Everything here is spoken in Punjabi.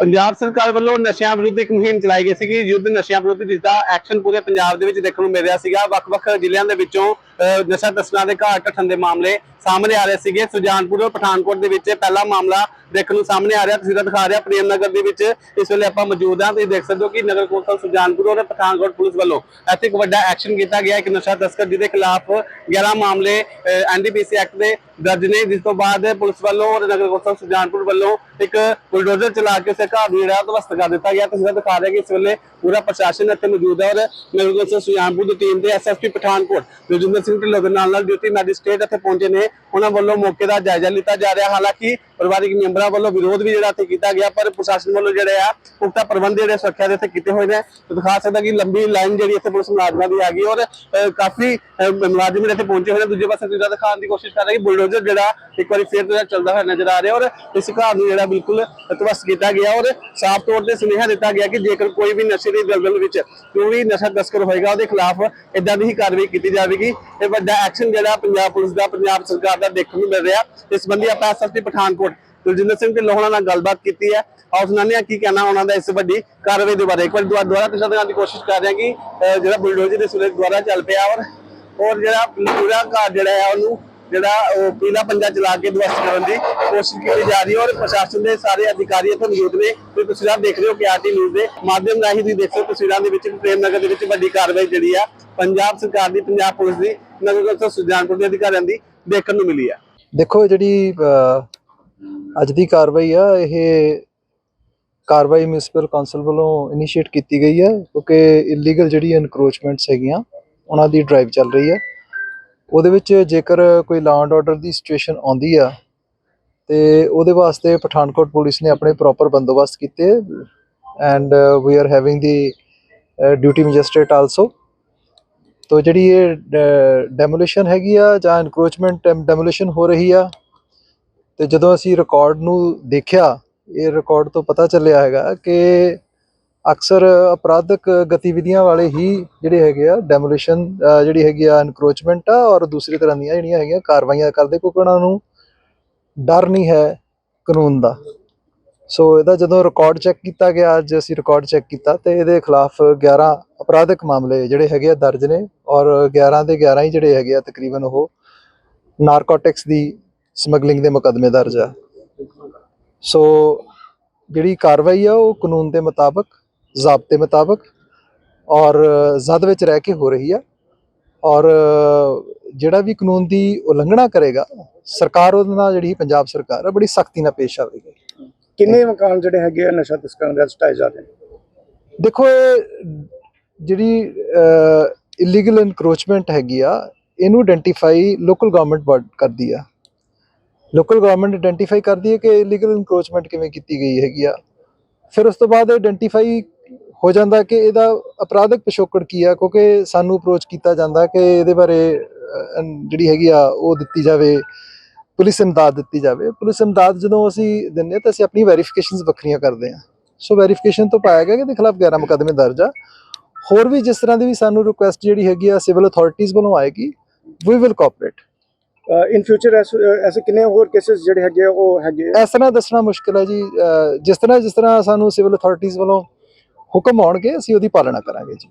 ਪੰਜਾਬ ਸਰਕਾਰ ਵੱਲੋਂ ਨਸ਼ਿਆਂ ਵਿਰੁੱਧ ਇੱਕ ਮੁਹਿੰਮ ਚਲਾਈ ਗਈ ਸੀਗੀ, ਯੁੱਧ ਨਸ਼ਿਆਂ ਵਿਰੁੱਧ ਜਿਸ ਦਾ ਐਕਸ਼ਨ ਪੂਰੇ ਪੰਜਾਬ ਦੇ ਵਿੱਚ ਦੇਖਣ ਨੂੰ ਮਿਲ ਰਿਹਾ ਸੀਗਾ। ਵੱਖ-ਵੱਖ ਜ਼ਿਲ੍ਹਿਆਂ ਦੇ ਵਿੱਚੋਂ ਨਸ਼ਾ ਤਸਕਰਾਂ ਦੇ ਘਾਟ ਢੱਠਣ ਦੇ ਮਾਮਲੇ ਸਾਹਮਣੇ ਆ ਰਹੇ ਸੀਗੇ। ਸੁਜਾਨਪੁਰ ਔਰ ਪਠਾਨਕੋਟ ਦੇ ਵਿੱਚ ਪਹਿਲਾ ਮਾਮਲਾ ਦੇਖਣ ਨੂੰ ਸਾਹਮਣੇ ਆ ਰਿਹਾ। ਤਸਵੀਰਾਂ ਦਿਖਾ ਰਿਹਾ ਪ੍ਰੇਮ ਨਗਰ ਦੇ ਵਿੱਚ ਇਸ ਵੇਲੇ ਆਪਾਂ ਮੌਜੂਦ ਹਾਂ। ਤੁਸੀਂ ਦੇਖ ਸਕਦੇ ਹੋ ਕਿ ਨਗਰ ਕੌਂਸਲ ਸੁਜਾਨਪੁਰ ਔਰ ਪਠਾਨਕੋਟ ਪੁਲਿਸ ਵੱਲੋਂ ਇੱਥੇ ਇੱਕ ਵੱਡਾ ਐਕਸ਼ਨ ਕੀਤਾ ਗਿਆ। ਇੱਕ ਨਸ਼ਾ ਤਸਕਰ ਜਿਹਦੇ ਖਿਲਾਫ 11 ਮਾਮਲੇ ਐਨਡੀਪੀਸੀ ਐਕਟ ਦੇ ਦਰਜ ਨੇ। ਜਿਸ ਤੋਂ ਬਾਅਦ ਪੁਲਿਸ ਵੱਲੋਂ ਔਰ ਨਗਰ ਕੌਂਸਲ ਸੁਜਾਨਪੁਰ ਵੱਲੋਂ ਇੱਕ ਬੁਲਡੋਜ਼ਰ ਚਲਾ ਕੇ ਉਸੇ ਘਰ ਨੂੰ ਜਿਹੜਾ ਧਵਸਤ ਕਰ ਦਿੱਤਾ ਗਿਆ। ਤਸਵੀਰਾਂ ਦਿਖਾ ਰਿਹਾ ਕਿ ਇਸ ਵੇਲੇ ਪੂਰਾ ਪ੍ਰਸ਼ਾਸਨ ਇੱਥੇ ਮੌਜੂਦ ਹੈ ਔਰ ਨਗਰ ਕੌਂਸਲ ਸੁਜਾਨਪੁਰ ਦੀ ਟੀਮ ਦੇ ਐਸਐਸਪੀ ਪਠਾਨਕੋਟ, ਰਜਿੰਦਰ ਸਿੰਘ ਢਿੱਲੋਂ ਦੇ ਨਾਲ ਨਾਲ ਡਿਊਟੀ ਮੈਜਿਸਟ੍ਰੇਟ ਇੱਥੇ ਪਹੁੰਚੇ ਨੇ। ਉਹਨਾਂ ਵੱਲੋਂ ਮੌਕੇ ਦਾ ਜਾਇਜ਼ਾ ਲਿੱਤਾ ਜਾ ਰਿਹਾ। ਹਾਲਾਂਕਿ ਪਰਿਵਾਰਿਕ ਮੈਂਬਰਾਂ ਵੱਲੋਂ ਵਿਰੋਧ ਵੀ ਜਿਹੜਾ ਇੱਥੇ ਕੀਤਾ ਗਿਆ, ਪਰ ਪ੍ਰਸ਼ਾਸਨ ਵੱਲੋਂ ਜਿਹੜੇ ਆ, ਪੁਖਤਾ ਪ੍ਰਬੰਧ ਜਿਹੜੇ ਸੁਰੱਖਿਆ ਦੇ ਇੱਥੇ ਕੀਤੇ ਹੋਏ ਨੇ। ਦਿਖਾ ਸਕਦਾ ਕਿ ਲੰਬੀ ਲਾਈਨ ਜਿਹੜੀ ਇੱਥੇ ਪੁਲਿਸ ਮੁਲਾਜ਼ਮਾਂ ਦੀ ਆ ਗਈ ਔਰ ਕਾਫੀ ਮੁਲਾਜ਼ਮ ਜਿਹੜੇ ਇੱਥੇ ਪਹੁੰਚੇ ਹੋਏ ਨੇ। ਦੂਜੇ ਪਾਸੇ ਤੁਸੀਂ ਦਿਖਾਉਣ ਦੀ ਕੋਸ਼ਿਸ਼ ਕਰ ਰਹੇ ਕਿ ਬੁਲਡੋਜ਼ਰ ਜਿਹੜਾ ਇੱਕ ਵਾਰੀ ਫੇਰ ਤੋਂ ਚੱਲਦਾ ਹੋਇਆ ਨਜ਼ਰ ਆ ਰਿਹਾ ਔਰ ਇਸ ਘਰ ਨੂੰ ਜਿਹੜਾ ਬਿਲਕੁਲ ਤਵਸ ਕੀਤਾ ਗਿਆ ਔਰ ਸਾਫ਼ ਤੌਰ ਤੇ ਸੁਨੇਹਾ ਦਿੱਤਾ ਗਿਆ ਕਿ ਜੇਕਰ ਕੋਈ ਵੀ ਨਸ਼ੇ ਦੀ ਦਲਦਲ ਵਿੱਚ ਕੋਈ ਵੀ ਨਸ਼ਾ ਤਸਕਰ ਹੋਏਗਾ, ਉਹਦੇ ਖਿਲਾਫ ਇਦਾਂ ਦੀ ਹੀ ਕਾਰਵਾਈ ਕੀਤੀ ਜਾਵੇਗੀ। ਇਹ ਵੱਡਾ ਐਕਸ਼ਨ ਜਿਹੜਾ ਪੰਜਾਬ ਪੁਲਿਸ ਦਾ, ਪੰਜਾਬ ਸਰਕਾਰ ਦਾ ਦੇਖਣ ਨੂੰ ਮਿਲ ਰਿਹਾ। ਇਸ ਸੰਬੰਧੀ ਆਪਾਂ ਐਸਐਸਪੀ ਪਠਾਨਕੋਟ ਕੁਲਜਿੰਦਰ ਸਿੰਘ ਢਿੱਲੋਂ ਨਾਲ ਗੱਲਬਾਤ ਕੀਤੀ ਹੈ। ਆਓ ਸੁਣਾਉਂਦੇ ਹਾਂ ਕੀ ਕਹਿਣਾ ਉਹਨਾਂ ਦਾ ਇਸ ਵੱਡੀ ਕਾਰਵਾਈ ਦੇ ਬਾਰੇ। ਇੱਕ ਵਾਰ ਦੁਆ- ਦੁਬਾਰਾ ਪਿਛਾ ਦਿਖਾਉਣ ਦੀ ਕੋਸ਼ਿਸ਼ ਕਰ ਰਹੇ ਹਾਂ ਕਿ ਜਿਹੜਾ ਬੁਲਡੋਜ਼ਰ ਦੇ ਸੂਰਜ ਦੁਆਰਾ ਚੱਲ ਪਿਆ ਔਰ ਔਰ ਜਿਹੜਾ ਪੂਰਾ ਘਰ ਜਿਹੜਾ ਹੈ ਉਹਨੂੰ ਜਿਹੜਾ ਉਹ ਪੀਲਾ ਪੰਜਾ ਚਲਾ ਕੇ ਦਵਸਤ ਕਰਨ ਦੀ ਕੋਸ਼ਿਸ਼ ਕੀਤੀ ਜਾ ਰਹੀ ਹੈ ਔਰ ਪ੍ਰਸ਼ਾਸਨ ਦੇ ਸਾਰੇ ਅਧਿਕਾਰੀ ਇੱਥੇ ਮੌਜੂਦ ਨੇ। ਤੇ ਤਸਵੀਰਾਂ ਦੇਖ ਰਹੇ ਹੋ ਕਿ ਆਰਟੀ ਨਿਊਜ਼ ਦੇ ਮਾਧਿਅਮ ਰਾਹੀਂ ਤੁਸੀਂ ਦੇਖ ਸਕਦੇ ਤਸਵੀਰਾਂ ਦੇ ਵਿੱਚ ਪ੍ਰੇਮ ਨਗਰ ਦੇ ਵਿੱਚ ਵੱਡੀ ਕਾਰਵਾਈ ਜਿਹੜੀ ਆ ਪੰਜਾਬ ਸਰਕਾਰ ਦੀ, ਪੰਜਾਬ ਪੁਲਿਸ ਦੀ, ਨਗਰ ਕੌਂਸਲ ਸੁਜਾਨਪੁਰ ਦੇ ਅਧਿਕਾਰੀਆਂ ਦੀ ਦੇਖਣ ਨੂੰ ਮਿਲੀ ਆ। ਦੇਖੋ ਜਿਹੜੀ ਅੱਜ ਦੀ ਕਾਰਵਾਈ ਆ, ਇਹ ਕਾਰਵਾਈ ਮਿਊਨਿਸਪਲ ਕਾਉਂਸਲ ਵੱਲੋਂ ਇਨੀਸ਼ੀਏਟ ਕੀਤੀ ਗਈ ਹੈ ਕਿਉਂਕਿ ਇਲੀਗਲ ਜਿਹੜੀ ਐਨਕਰੋਚਮੈਂਟਸ ਹੈਗੀਆਂ, ਉਹਨਾਂ ਦੀ ਡਰਾਈਵ ਚੱਲ ਰਹੀ ਹੈ ਉਹਦੇ ਵਿੱਚ ਜੇਕਰ ਕੋਈ ਲਾਅ ਐਂਡ ਆਰਡਰ ਦੀ ਸਿਚੁਏਸ਼ਨ ਆਉਂਦੀ ਆ, ਤੇ ਉਹਦੇ ਵਾਸਤੇ ਪਠਾਨਕੋਟ ਪੁਲਿਸ ਨੇ ਆਪਣੇ ਪ੍ਰੋਪਰ ਬੰਦੋਬਸਤ ਕੀਤੇ and we are having the duty magistrate also ਤੋ ਜਿਹੜੀ ਇਹ ਡੈਮੋਲੀਸ਼ਨ ਹੈਗੀ ਆ ਜਾਂ ਇਨਕਰੋਚਮੈਂਟ ਡੈਮੋਲੀਸ਼ਨ ਹੋ ਰਹੀ ਆ, ਤੇ ਜਦੋਂ ਅਸੀਂ ਰਿਕਾਰਡ ਨੂੰ ਦੇਖਿਆ, ਇਹ ਰਿਕਾਰਡ ਤੋਂ ਪਤਾ ਚੱਲਿਆ ਹੈਗਾ ਕਿ ਅਕਸਰ ਅਪਰਾਧਕ ਗਤੀਵਿਧੀਆਂ ਵਾਲੇ ਹੀ ਜਿਹੜੇ ਹੈਗੇ ਆ ਡੈਮੋਲੀਸ਼ਨ ਜਿਹੜੀ ਹੈਗੀ ਆ ਇਨਕਰੋਚਮੈਂਟ ਆ ਔਰ ਦੂਸਰੀ ਤਰ੍ਹਾਂ ਦੀਆਂ ਜਿਹੜੀਆਂ ਹੈਗੀਆਂ ਕਾਰਵਾਈਆਂ ਕਰਦੇ, ਕਿਉਂਕਿ ਉਹਨਾਂ ਨੂੰ ਡਰ ਨਹੀਂ ਹੈ ਕਾਨੂੰਨ ਦਾ। ਸੋ ਇਹਦਾ ਜਦੋਂ ਰਿਕਾਰਡ ਚੈੱਕ ਕੀਤਾ ਗਿਆ, ਅੱਜ ਅਸੀਂ ਰਿਕਾਰਡ ਚੈੱਕ ਕੀਤਾ ਤੇ ਇਹਦੇ ਖਿਲਾਫ 11 ਅਪਰਾਧਿਕ ਮਾਮਲੇ ਜਿਹੜੇ ਹੈਗੇ ਆ ਦਰਜ ਨੇ ਔਰ 11 ਦੇ 11 ਹੀ ਜਿਹੜੇ ਹੈਗੇ ਆ ਤਕਰੀਬਨ ਉਹ ਨਾਰਕੋਟਿਕਸ ਦੀ ਸਮਗਲਿੰਗ ਦੇ ਮੁਕੱਦਮੇ ਦਰਜ ਆ। ਸੋ ਜਿਹੜੀ ਕਾਰਵਾਈ ਆ ਉਹ ਕਾਨੂੰਨ ਦੇ ਮੁਤਾਬਕ ਜ਼ਾਬਤੇ ਮੁਤਾਬਕ ਔਰ ਜ਼ਦ ਵਿੱਚ ਰਹਿ ਕੇ ਹੋ ਰਹੀ ਆ। ਔਰ ਜਿਹੜਾ ਵੀ ਕਾਨੂੰਨ ਦੀ ਉਲੰਘਣਾ ਕਰੇਗਾ ਸਰਕਾਰ ਉਹਦੇ ਨਾਲ ਜਿਹੜੀ ਪੰਜਾਬ ਸਰਕਾਰ ਆ ਬੜੀ ਸਖਤੀ ਨਾਲ ਪੇਸ਼ ਆਵੇਗੀ। ਕਿੰਨੇ ਮਕਾਨ ਜਿਹੜੇ ਹੈਗੇ ਆ ਨਸ਼ਾ ਤਸਕਰਾਂ ਦੇ ਸਟਾਈ ਜਾ ਰਹੇ ਦੇਖੋ ਇਹ ਜਿਹੜੀ ਇਲੀਗਲ ਇਨਕਰੋਚਮੈਂਟ ਹੈਗੀ ਆ ਇਹਨੂੰ ਆਇਡੈਂਟੀਫਾਈ ਲੋਕਲ ਗਵਰਨਮੈਂਟ ਕਰਦੀ ਆ। ਲੋਕਲ ਗਵਰਨਮੈਂਟ ਆਇਡੈਂਟੀਫਾਈ ਕਰਦੀ ਹੈ ਕਿ ਇਲੀਗਲ ਇਨਕਰੋਚਮੈਂਟ ਕਿਵੇਂ ਕੀਤੀ ਗਈ ਹੈਗੀ ਆ। ਫਿਰ ਉਸ ਤੋਂ ਬਾਅਦ ਆਇਡੈਂਟੀਫਾਈ ਹੋ ਜਾਂਦਾ ਕਿ ਇਹਦਾ ਅਪਰਾਧਿਕ ਪਿਛੋਕੜ ਕੀ ਆ ਕਿਉਂਕਿ ਸਾਨੂੰ ਅਪਰੋਚ ਕੀਤਾ ਜਾਂਦਾ ਕਿ ਇਹਦੇ ਬਾਰੇ ਜਿਹੜੀ ਹੈਗੀ ਆ ਉਹ ਦਿੱਤੀ ਜਾਵੇ ਪੁਲਿਸ ਇਮਦਾਦ ਦਿੱਤੀ ਜਾਵੇ। ਪੁਲਿਸ ਇਮਦਾਦ ਜਦੋਂ ਅਸੀਂ ਹਾਂ ਤਾਂ ਅਸੀਂ ਆਪਣੀ ਵੈਰੀਫਿਕੇਸ਼ਨਸ ਵੱਖਰੀਆਂ ਕਰਦੇ ਹਾਂ। ਸੋ ਵੈਰੀਫਿਕੇਸ਼ਨ ਤੋਂ ਪਾਇਆ ਗਿਆ ਕਿ ਇਹਦੇ ਖਿਲਾਫ 11 ਮੁਕੱਦਮੇ ਦਰਜ ਆ। ਹੋਰ ਵੀ ਜਿਸ ਤਰ੍ਹਾਂ ਦੀ ਵੀ ਸਾਨੂੰ ਰਿਕੁਐਸਟ ਜਿਹੜੀ ਹੈਗੀ ਆ ਸਿਵਲ ਅਥਾਰਟੀਜ਼ ਵੱਲੋਂ ਆਏਗੀ we will cooperate in future ਐਸੇ ਕਿੰਨੇ ਹੋਰ ਕੇसेस ਜਿਹੜੇ ਹੈਗੇ ਆ ਉਹ ਹੈਗੇ ਆ? ਇਸ ਤਰ੍ਹਾਂ ਦੱਸਣਾ ਮੁਸ਼ਕਿਲ ਹੈ ਜੀ। ਜਿਸ ਤਰ੍ਹਾਂ ਜਿਸ ਤਰ੍ਹਾਂ ਸਾਨੂੰ ਸਿਵਲ ਅਥਾਰਟੀਜ਼ ਵੱਲੋਂ ਹੁਕਮ ਆਉਣਗੇ ਅਸੀਂ ਉਹਦੀ ਪਾਲਣਾ ਕਰਾਂਗੇ ਜੀ।